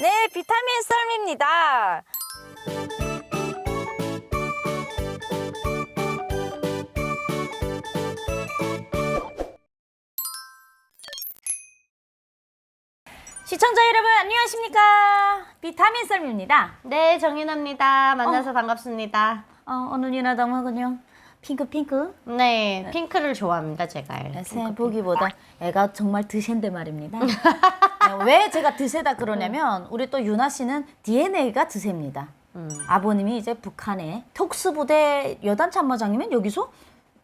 네, 비타민 썰입니다. 시청자 여러분 안녕하십니까? 비타민 썰입니다. 네, 정윤아입니다. 만나서 반갑습니다. 어, 오늘 유나당하군요. 핑크 핑크. 네, 핑크를 좋아합니다, 제가. 새 보기보다 애가 정말 드센데 말입니다. 네, 왜 제가 드세다 그러냐면 우리 또 유나 씨는 DNA가 드셉니다. 음. 아버님이 이제 북한의 특수부대 여단 참모장이면 여기서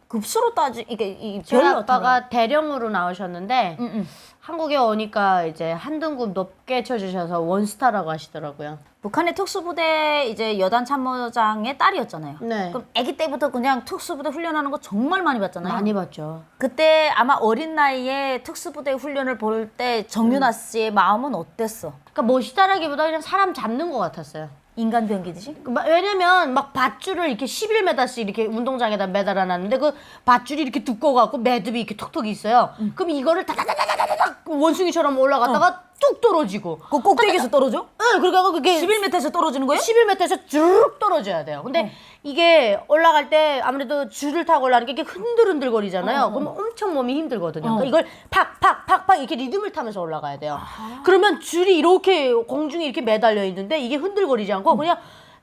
급수로 따지 이게 이 저희 별로 아빠가 대령으로 나오셨는데 응, 응. 한국에 오니까 이제 한 등급 높게 쳐주셔서 원스타라고 하시더라고요. 북한의 특수부대 이제 여단 참모장의 딸이었잖아요. 네. 그럼 아기 때부터 그냥 특수부대 훈련하는 거 정말 많이 봤잖아요. 많이 봤죠. 그때 아마 어린 나이에 특수부대 훈련을 볼 때 정윤아 씨의 마음은 어땠어? 그러니까 멋있다라기보다 그냥 사람 잡는 것 같았어요. 인간 병기듯이? 그 마- 왜냐면 막 밧줄을 이렇게 11m씩 이렇게 운동장에다 매달아 놨는데 그 밧줄이 이렇게 두꺼워 갖고 매듭이 이렇게 톡톡 있어요. 그럼 이거를 다다다다다닥 원숭이처럼 올라갔다가 뚝 떨어지고. 그 꼭대기에서 떨어져? 응, 그러니까 그게 11m에서 떨어지는 거예요? 11m에서 쭉 떨어져야 돼요. 근데 이게 올라갈 때 아무래도 줄을 타고 올라가니까 이게 흔들흔들거리잖아요. 그러면 엄청 몸이 힘들거든요. 그러니까 이걸 팍 팍 팍 팍 이렇게 리듬을 타면서 올라가야 돼요. 그러면 줄이 이렇게 공중에 이렇게 매달려 있는데 이게 흔들거리지 않고 그냥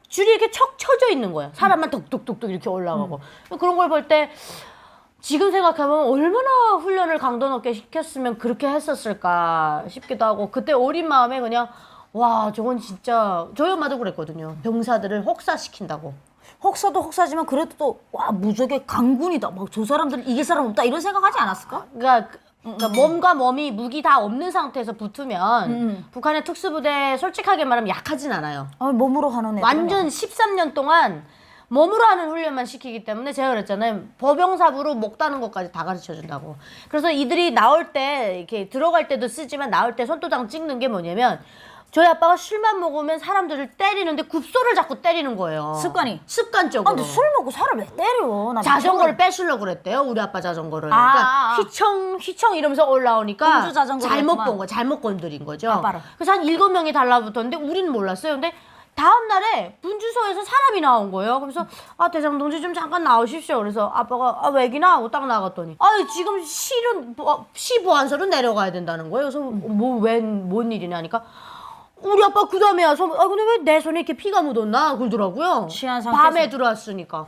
줄이 이렇게 척 쳐져 있는 거예요. 사람만 뚝뚝뚝뚝 이렇게 올라가고. 그런 걸 볼 때 지금 생각하면 얼마나 훈련을 강도 높게 시켰으면 그렇게 했었을까 싶기도 하고 그때 어린 마음에 그냥 와 저건 진짜 저희 엄마도 그랬거든요 병사들을 혹사시킨다고 혹사도 혹사지만 그래도 또 와 무적의 강군이다. 막 저 사람들 이길 사람 없다 이런 생각하지 않았을까? 그러니까, 그- 그러니까 몸과 몸이 무기 다 없는 상태에서 붙으면 음. 북한의 특수부대 솔직하게 말하면 약하진 않아요 아, 몸으로 하는 애. 완전 13년 동안 몸으로 하는 훈련만 시키기 때문에 제가 그랬잖아요. 법영사부로 목 따는 것까지 다 가르쳐 준다고. 그래서 이들이 나올 때 이렇게 들어갈 때도 쓰지만 나올 때 손도장 찍는 게 뭐냐면 저희 아빠가 술만 먹으면 사람들을 때리는데 굽소를 자꾸 때리는 거예요. 습관이? 습관적으로. 아, 근데 술 먹고 사람 왜 때려? 나 자전거를 뺏으려고 그랬대요. 우리 아빠 자전거를. 아, 그러니까 아, 아. 휘청 휘청 이러면서 올라오니까 잘못. 본 거, 잘못 건드린 거죠. 아빠를. 그래서 한 일곱 명이 달라붙었는데 우리는 몰랐어요. 근데 다음 날에 분주소에서 사람이 나온 거예요. 그래서 아 대장 동지 좀 잠깐 나오십시오. 그래서 아빠가 아 왜기나 하고 딱 나갔더니 아 지금 실은 뭐, 시보안서로 내려가야 된다는 거예요. 그래서 뭐웬뭔 일이냐 하니까. 우리 아빠 그 다음에 와서 아 근데 왜 내 손에 이렇게 피가 묻었나 그러더라고요. 취한 상태에서. 밤에 들어왔으니까.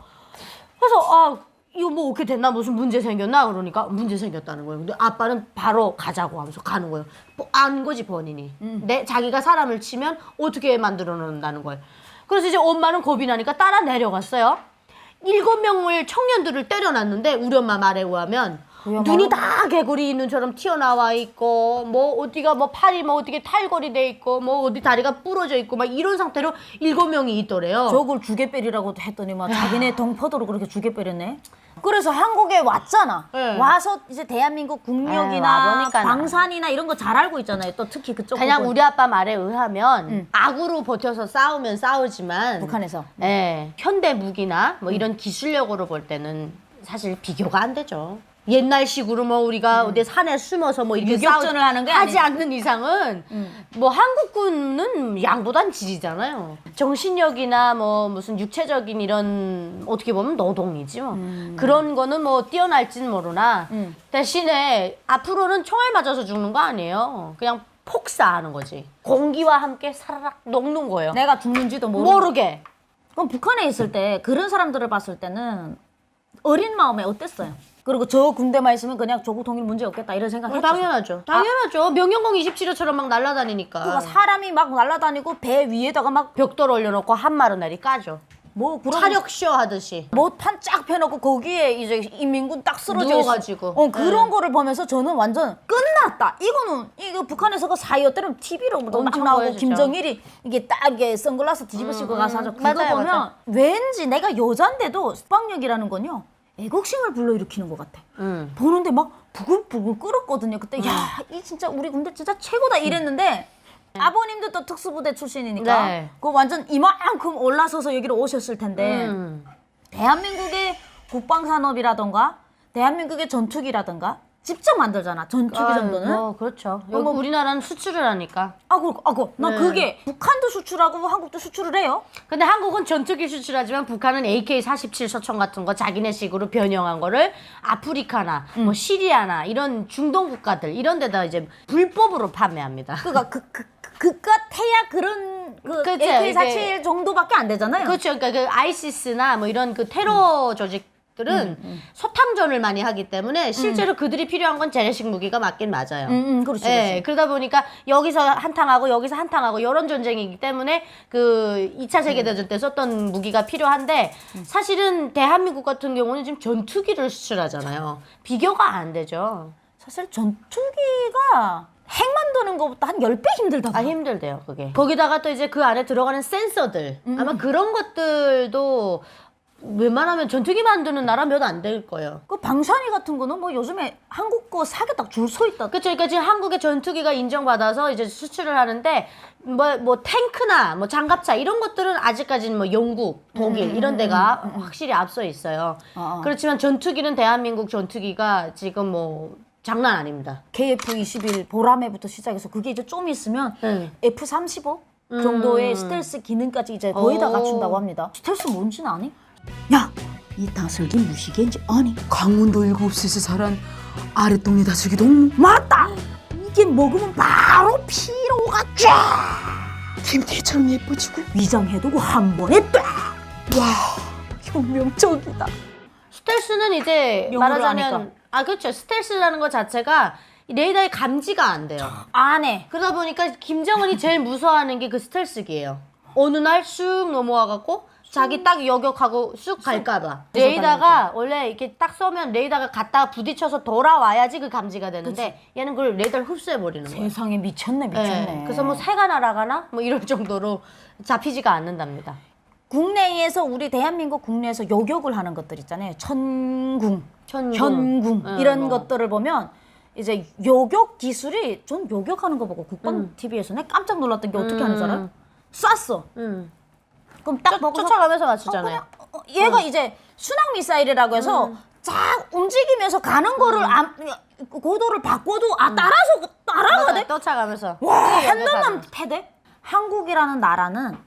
그래서 아 이거 뭐 어떻게 됐나 무슨 문제 생겼나 그러니까 문제 생겼다는 거예요. 근데 아빠는 바로 가자고 하면서 가는 거예요. 뭐 안 거지 본인이. 내 자기가 사람을 치면 어떻게 만들어 놓는다는 거예요. 그래서 이제 엄마는 겁이 나니까 따라 내려갔어요. 일곱 명을 청년들을 때려놨는데 우리 엄마 말에 의하면 그야말로- 눈이 다 개구리 눈처럼 튀어나와 있고 뭐 어디가 뭐 팔이 뭐 어떻게 탈골이 돼 있고 뭐 어디 다리가 부러져 있고 막 이런 상태로 일곱 명이 있더래요. 저걸 주개빼리라고 했더니 막 자기네 동포도로 그렇게 주개빼렸네. 그래서 한국에 왔잖아. 네. 와서 이제 대한민국 국력이나 와보니까 나. 방산이나 이런 거 잘 알고 있잖아요. 또 특히 그쪽 그냥 부분. 우리 아빠 말에 의하면 악으로 버텨서 싸우면 싸우지만 북한에서. 예, 현대 무기나 뭐 이런 기술력으로 볼 때는 사실 비교가 안 되죠. 옛날식으로 뭐 우리가 어디 산에 숨어서 뭐 이렇게 유격전을 싸우- 하는 게 하지 아니- 않는 이상은 뭐 한국군은 양보단 질이잖아요. 정신력이나 뭐 무슨 육체적인 이런 어떻게 보면 노동이지 뭐 그런 거는 뭐 뛰어날지는 모르나 음. 대신에 앞으로는 총알 맞아서 죽는 거 아니에요. 그냥 폭사하는 거지. 공기와 함께 사라락 녹는 거예요. 내가 죽는지도 모르고. 모르게. 그럼 북한에 있을 때 그런 사람들을 봤을 때는 어린 마음에 어땠어요? 그리고 저 군대만 있으면 그냥 조국 통일 문제 없겠다 이런 생각 어, 했죠. 당연하죠. 당연하죠. 명령공 27호처럼 막 날아다니니까. 그러니까 사람이 막 날아다니고 배 위에다가 막뭐 벽돌 올려놓고 한마루 내리 까죠. 그런 차력쇼 하듯이. 못판 쫙 펴놓고 거기에 이제 인민군 딱 쓰러져. 누워가지고. 어 그런 네. 거를 보면서 저는 완전 끝났다. 이거는 이거 북한에서 그 사이였더니 TV로 막 엄청 나오고 보여주죠. 김정일이 이게 딱 이게 선글라스 뒤집어 씌고 가서 하죠. 그거 맞아요, 보면 맞아요. 왠지 내가 여잔데도 숙박력이라는 건요 애국심을 불러일으키는 것 같아. 음. 보는데 막 부글부글 끓었거든요. 그때 야 이 진짜 우리 군대 진짜 최고다 이랬는데. 아버님도 또 특수부대 출신이니까 네. 그 완전 이만큼 올라서서 여기로 오셨을 텐데 음. 대한민국의 국방산업이라던가 대한민국의 전투기라던가 직접 만들잖아. 전투기 아, 정도는. 뭐 그렇죠. 여기 뭐- 우리나라는 수출을 하니까. 아, 그, 아, 그, 나 네. 그게 북한도 수출하고 한국도 수출을 해요. 근데 한국은 전투기 수출하지만 북한은 AK-47 소총 같은 거 자기네식으로 변형한 거를 아프리카나 음. 뭐 시리아나 이런 중동 국가들 이런 데다 이제 불법으로 판매합니다. 그니까 그, 그, 그, 그깟 해야 그런 그 그쵸, AK47 이게- 정도밖에 안 되잖아요. 그렇죠. 그러니까 그 아이시스나 뭐 이런 그 테러 조직 들은 음, 소탕전을 많이 하기 때문에 실제로 그들이 필요한 건 재래식 무기가 맞긴 맞아요. 음, 음, 그렇지, 예, 그렇지. 그러다 보니까 여기서 한탕하고 여기서 한탕하고 이런 전쟁이기 때문에 그 2차 세계 대전 때 썼던 무기가 필요한데 사실은 대한민국 같은 경우는 지금 전투기를 수출하잖아요. 비교가 안 되죠. 사실 전투기가 핵 만드는 것보다 한 10배 힘들다. 아 힘들대요 그게. 거기다가 또 이제 그 안에 들어가는 센서들 아마 그런 것들도 웬만하면 전투기 만드는 나라 몇 안 될 거예요. 그 방산이 같은 거는 뭐 요즘에 한국 거 사게 딱줄서 있다. 그렇죠. 그러니까 지금 한국의 전투기가 인정받아서 이제 수출을 하는데 뭐, 뭐 탱크나 뭐 장갑차 이런 것들은 아직까지는 뭐 영국, 독일 이런 데가 확실히 앞서 있어요. 어. 그렇지만 전투기는 대한민국 전투기가 지금 뭐 장난 아닙니다. KF-21 보라매부터 시작해서 그게 이제 좀 있으면 네. F-35 정도의 스텔스 기능까지 이제 거의 다 오. 갖춘다고 합니다. 스텔스 뭔지는 아니? 야! 이 다슬기 무시개인지 아니? 강원도 일곱시에서 자란 아랫동네 다슬기 너무 맞다! 이게 먹으면 바로 피로가 쫙! 김태희처럼 예뻐지고 위장해두고 한 번에 딱! 와! 혁명적이다. 스텔스는 이제 말하자면. 아 그렇죠. 스텔스라는 것 자체가 이 레이더에 감지가 안 돼요. 안 해. 그러다 보니까 김정은이 제일 무서워하는 게 그 스텔스기예요. 어느 날 쑥 넘어와 갖고 자기 딱 여격하고 쑥 갈까봐. 레이더가 원래 이렇게 딱 쏘면 레이더가 갔다가 부딪혀서 돌아와야지 그 감지가 되는데 얘는 그걸 레이더를 흡수해 버리는 거예요. 세상에 미쳤네 미쳤네. 네. 그래서 뭐 새가 날아가나 뭐 이럴 정도로 잡히지가 않는답니다. 국내에서 우리 대한민국 국내에서 요격을 하는 것들 있잖아요. 천궁, 천궁. 현궁 응, 이런 뭐. 것들을 보면 이제 요격 기술이 전 요격하는 거 보고 국방 TV에서 내 깜짝 놀랐던 게 어떻게 하는지 알아요? 쐈어. 음. 그럼 딱 보고서 쫓아가면서 어, 맞추잖아요. 그냥, 어, 얘가 이제 순항 미사일이라고 해서 쫙 움직이면서 가는 거를 안, 고도를 바꿔도 아 따라서 따라가대. 쫓아가면서. 와, 이게 한 여기서 놈만 패대? 한국이라는 나라는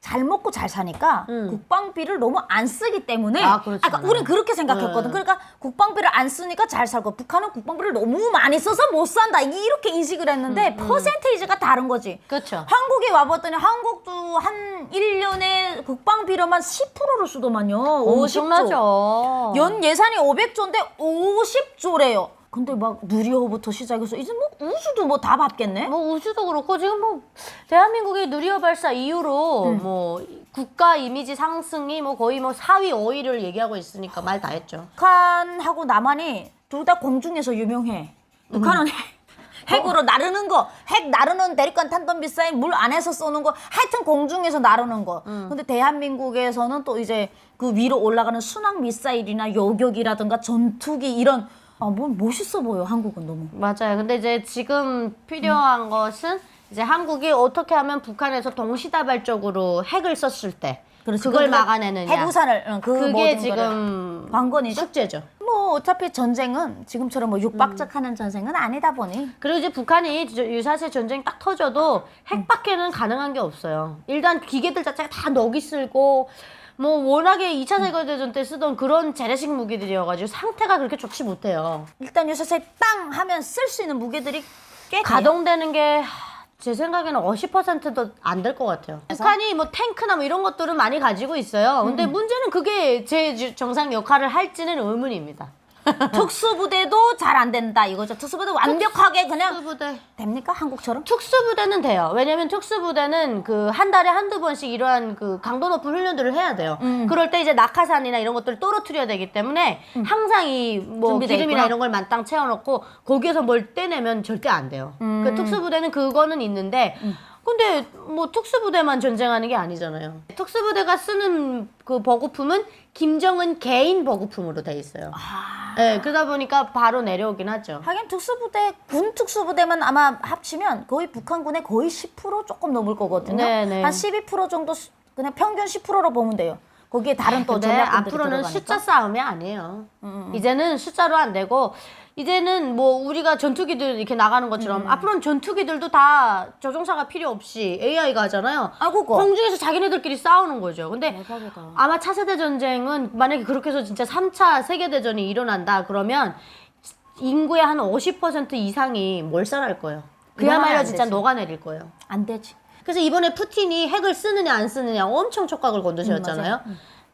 잘 먹고 잘 사니까 국방비를 너무 안 쓰기 때문에 아, 그렇지. 아까 우린 그렇게 생각했거든. 네. 그러니까 국방비를 안 쓰니까 잘 살고 북한은 국방비를 너무 많이 써서 못 산다. 이렇게 인식을 했는데 퍼센테이지가 다른 거지. 그렇죠. 한국에 와봤더니 한국도 한 1년에 국방비로만 10%를 쓰더만요. 50조. 엄청나죠. 연 예산이 500조인데 50조래요. 근데 막 누리호부터 시작해서 이제 뭐 우주도 뭐 다 받겠네. 뭐 우주도 그렇고 지금 뭐 대한민국의 누리호 발사 이후로 음. 뭐 국가 이미지 상승이 뭐 거의 뭐 4위, 5위를 얘기하고 있으니까 말 다 했죠. 북한하고 남한이 둘 다 공중에서 유명해. 북한은 핵, 핵으로 나르는 거, 핵 나르는 대륙간 탄도 미사일 물 안에서 쏘는 거, 하여튼 공중에서 나르는 거. 근데 대한민국에서는 또 이제 그 위로 올라가는 순항 미사일이나 요격이라든가 전투기 이런 아, 뭐 멋있어 보여 한국은 너무. 맞아요. 근데 이제 지금 필요한 것은 이제 한국이 어떻게 하면 북한에서 동시다발적으로 핵을 썼을 때 그렇지. 그걸 막아내느냐. 핵우산을 응, 그 그게 모든 거를. 지금 관건이죠. 숙제죠. 뭐 어차피 전쟁은 지금처럼 뭐 육박작하는 전쟁은 아니다 보니 그리고 이제 북한이 저- 유사시 전쟁 딱 터져도 핵밖에는 가능한 게 없어요. 일단 기계들 자체가 다 넋이 쓸고 뭐 워낙에 2차 세계대전 때 쓰던 그런 재래식 무기들이어가지고 상태가 그렇게 좋지 못해요. 일단 요새 땅 하면 쓸 수 있는 무기들이 꽤 돼요. 가동되는 게 제 생각에는 50%도 안 될 것 같아요. 북한이 뭐 탱크나 뭐 이런 것들은 많이 가지고 있어요. 근데 문제는 그게 제 주- 정상 역할을 할지는 의문입니다. 특수부대도 잘 안 된다 이거죠. 특수부대 완벽하게 그냥 특수부대. 됩니까 한국처럼? 특수부대는 돼요. 왜냐면 특수부대는 그 한 달에 한두 번씩 이러한 그 강도 높은 훈련들을 해야 돼요. 음. 그럴 때 이제 낙하산이나 이런 것들을 떨어뜨려야 되기 때문에 항상 이 뭐 준비돼 기름이나 있구나. 이런 걸 만땅 채워놓고 거기에서 뭘 떼내면 절대 안 돼요. 음. 그 특수부대는 그거는 있는데 근데 뭐 특수부대만 전쟁하는 게 아니잖아요. 특수부대가 쓰는 그 보급품은 김정은 개인 보급품으로 돼 있어요. 아. 네, 그러다 보니까 바로 내려오긴 하죠. 하긴 특수부대 군 특수부대만 아마 합치면 거의 북한군의 거의 10% 조금 넘을 거거든요. 네, 네. 한12% 정도 수- 그냥 평균 10%로 보면 돼요. 거기에 다른 또 근데 전략들이 앞으로는 들어가니까. 숫자 싸움이 아니에요. 이제는 숫자로 안 되고 이제는 뭐 우리가 전투기들 이렇게 나가는 것처럼 음. 앞으로는 전투기들도 다 조종사가 필요 없이 AI가 하잖아요. 아, 그거. 공중에서 자기네들끼리 싸우는 거죠. 근데 대박이다. 아마 차세대 전쟁은 만약에 그렇게 해서 진짜 3차 세계 대전이 일어난다 그러면 인구의 한 50% 이상이 몰살할 거예요. 그야말로 안 진짜 되지. 녹아내릴 거예요. 안 되지. 그래서 이번에 푸틴이 핵을 쓰느냐 안 쓰느냐 엄청 촉각을 건드셨잖아요.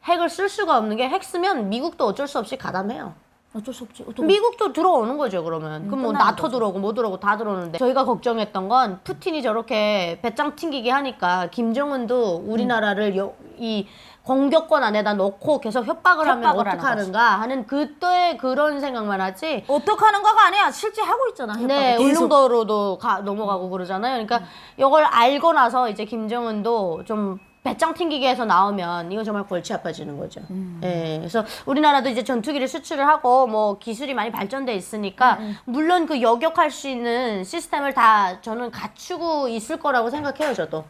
핵을 쓸 수가 없는 게 핵 쓰면 미국도 어쩔 수 없이 가담해요. 어쩔 수 없지. 어떡- 미국도 들어오는 거죠 그러면. 그럼 뭐 끝나는 나토 들어오고 뭐 들어오고 다 들어오는데 저희가 걱정했던 건 푸틴이 저렇게 배짱 튕기게 하니까 김정은도 우리나라를 여- 이 공격권 안에다 넣고 계속 협박을 하면 협박을 하는 어떡하는가 하는 그때 그런 생각만 하지. 어떡하는 거가 아니야. 실제 하고 있잖아. 네, 협박을 계속. 울릉도로도 가, 넘어가고 그러잖아요. 그러니까 이걸 알고 나서 이제 김정은도 좀 배짱 튕기게 해서 나오면 이거 정말 골치 아파지는 거죠. 예. 그래서 우리나라도 이제 전투기를 수출을 하고 뭐 기술이 많이 발전돼 있으니까 물론 그 여격할 수 있는 시스템을 다 저는 갖추고 있을 거라고 생각해요, 저도.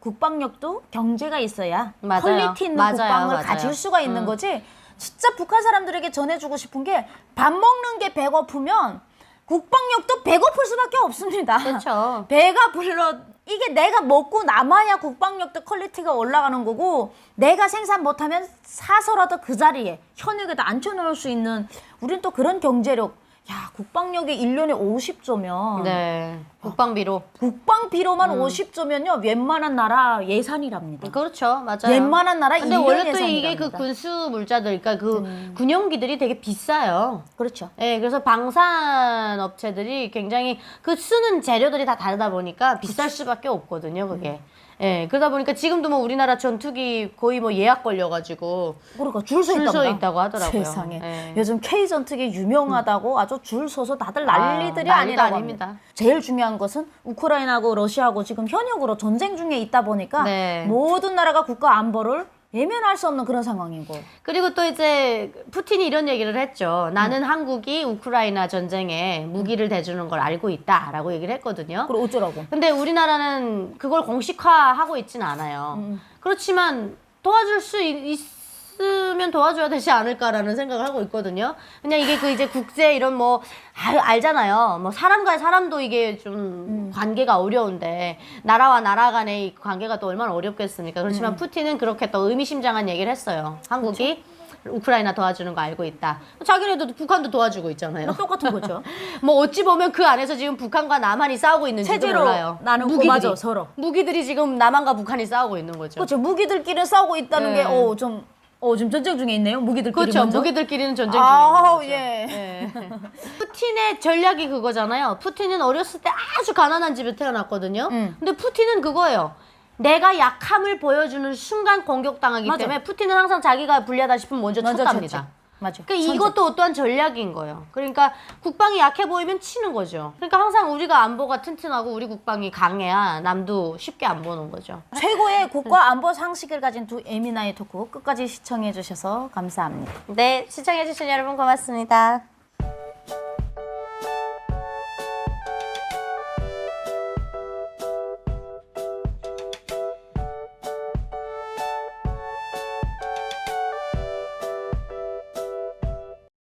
국방력도 경제가 있어야 맞아요. 퀄리티 있는 맞아요, 국방을 맞아요. 음. 가질 수가 있는 거지. 진짜 북한 사람들에게 전해주고 싶은 게 밥 먹는 게 배고프면 국방력도 배고플 수밖에 없습니다. 그렇죠. 배가 불러 이게 내가 먹고 남아야 국방력도 퀄리티가 올라가는 거고 내가 생산 못하면 사서라도 그 자리에 현역에다 앉혀놓을 수 있는 우리는 또 그런 경제력 야 국방력이 1년에 50조면 네. 국방비로. 국방비로만 음. 50조면요 웬만한 나라 예산이랍니다. 그렇죠. 맞아요. 웬만한 나라 근데 1년 원래 또 예산이랍니다. 이게 그 군수 물자들, 그러니까 그 군용기들이 되게 비싸요. 그렇죠. 예, 그래서 방산 업체들이 굉장히 그 쓰는 재료들이 다 다르다 보니까 비쌀 수밖에 없거든요, 그게. 예, 그러다 보니까 지금도 뭐 우리나라 전투기 거의 뭐 예약 걸려가지고 그러니까 줄서 줄 서 있다고 있다고 하더라고요. 세상에. 예. 요즘 K 전투기 유명하다고 아주 줄 서서 다들 난리들이 아, 아, 난리도 니라고 아닙니다. 합니다. 제일 중요한 것은 우크라이나하고 러시아하고 지금 현역으로 전쟁 중에 있다 보니까 네. 모든 나라가 국가 안보를 외면할 수 없는 그런 상황이고. 그리고 또 이제 푸틴이 이런 얘기를 했죠. 나는 한국이 우크라이나 전쟁에 무기를 대주는 걸 알고 있다라고 얘기를 했거든요. 그리고 어쩌라고. 근데 우리나라는 그걸 공식화하고 있지는 않아요. 그렇지만 도와줄 수 있, 있으면 도와줘야 되지 않을까라는 생각을 하고 있거든요. 그냥 이게 그 이제 국제 이런 뭐 알, 알잖아요. 뭐 사람과 사람도 이게 좀 관계가 어려운데 나라와 나라 간의 이 관계가 또 얼마나 어렵겠습니까? 그렇지만 푸틴은 그렇게 또 의미심장한 얘기를 했어요. 한국이 우크라이나 도와주는 거 알고 있다. 자기네도 북한도 도와주고 있잖아요. 똑같은 거죠. 뭐 어찌 보면 그 안에서 지금 북한과 남한이 싸우고 있는지도 체제로 몰라요. 나누고. 맞아, 서로. 무기들이 지금 남한과 북한이 싸우고 있는 거죠. 그렇죠. 무기들끼리 싸우고 있다는 네. 게, 어, 좀, 어, 지금 전쟁 중에 있네요. 무기들끼리. 그렇죠. 먼저. 무기들끼리는 전쟁 중에 아우, 있는 거죠. 예. 예. 푸틴의 전략이 그거잖아요. 푸틴은 어렸을 때 아주 가난한 집에 태어났거든요. 음. 근데 푸틴은 그거예요. 내가 약함을 보여주는 순간 공격당하기 맞아. 때문에 푸틴은 항상 자기가 불리하다 싶으면 먼저 먼저 쳤답니다. 쳤지. 맞아. 그러니까. 이것도 어떠한 전략인 거예요. 그러니까 국방이 약해 보이면 치는 거죠. 그러니까 항상 우리가 안보가 튼튼하고 우리 국방이 강해야 남도 쉽게 안 보는 거죠. 최고의 국가 안보 상식을 가진 두 에미나의 토크 끝까지 시청해 주셔서 감사합니다. 네, 시청해 주신 여러분 고맙습니다.